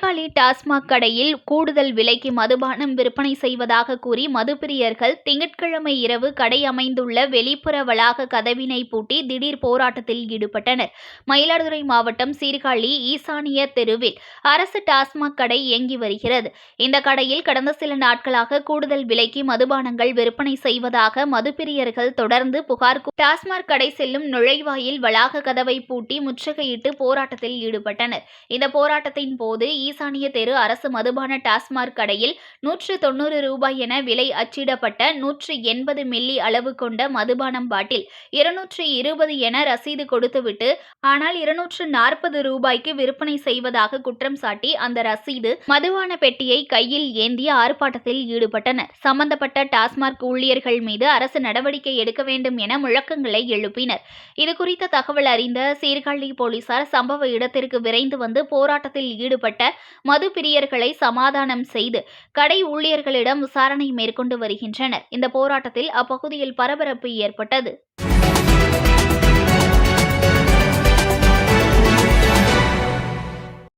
டாஸ்மாக் கடையில் கூடுதல் விலைக்கு மதுபானம் விற்பனை செய்வதாக கூறி மதுப்பிரியர்கள் திங்கட்கிழமை இரவு கடை அமைந்துள்ள வெளிப்புற வளாக கதவினை பூட்டி திடீர் போராட்டத்தில் ஈடுபட்டனர். மயிலாடுதுறை மாவட்டம் சீர்காழி ஈசானிய தெருவில் அரசு டாஸ்மாக் கடை இயங்கி வருகிறது. இந்த கடையில் கடந்த சில நாட்களாக கூடுதல் விலைக்கு மதுபானங்கள் விற்பனை செய்வதாக மதுப்பிரியர்கள் தொடர்ந்து புகார் டாஸ்மாக் கடை செல்லும் நுழைவாயில் வளாக கதவை பூட்டி முற்றுகையிட்டு போராட்டத்தில் ஈடுபட்டனர். இந்த போராட்டத்தின் போது ஈசானிய தெரு அரசு மதுபான டாஸ்மாக் கடையில் நூற்று தொண்ணூறு ரூபாய் என விலை அச்சிடப்பட்ட நூற்று எண்பது மில்லி அளவு கொண்ட மதுபானம் பாட்டில் இருநூற்று இருபது என ரசீது கொடுத்துவிட்டு ஆனால் இருநூற்று நாற்பது ரூபாய்க்கு விற்பனை செய்வதாக குற்றம் சாட்டி அந்த ரசீது மதுபான பெட்டியை கையில் ஏந்திய ஆர்ப்பாட்டத்தில் ஈடுபட்டனர். சம்பந்தப்பட்ட டாஸ்மாக் ஊழியர்கள் மீது அரசு நடவடிக்கை எடுக்க வேண்டும் என முழக்கங்களை எழுப்பினர். இதுகுறித்த தகவல் அறிந்த சீர்காழி போலீசார் சம்பவ இடத்திற்கு விரைந்து வந்து போராட்டத்தில் ஈடுபட்ட மது பிரியர்களை சமாதானம் செய்து கடை ஊழியர்களிடம் விசாரணை மேற்கொண்டு வருகின்றனர். இந்த போராட்டத்தில் அப்பகுதியில் பரபரப்பு ஏற்பட்டது.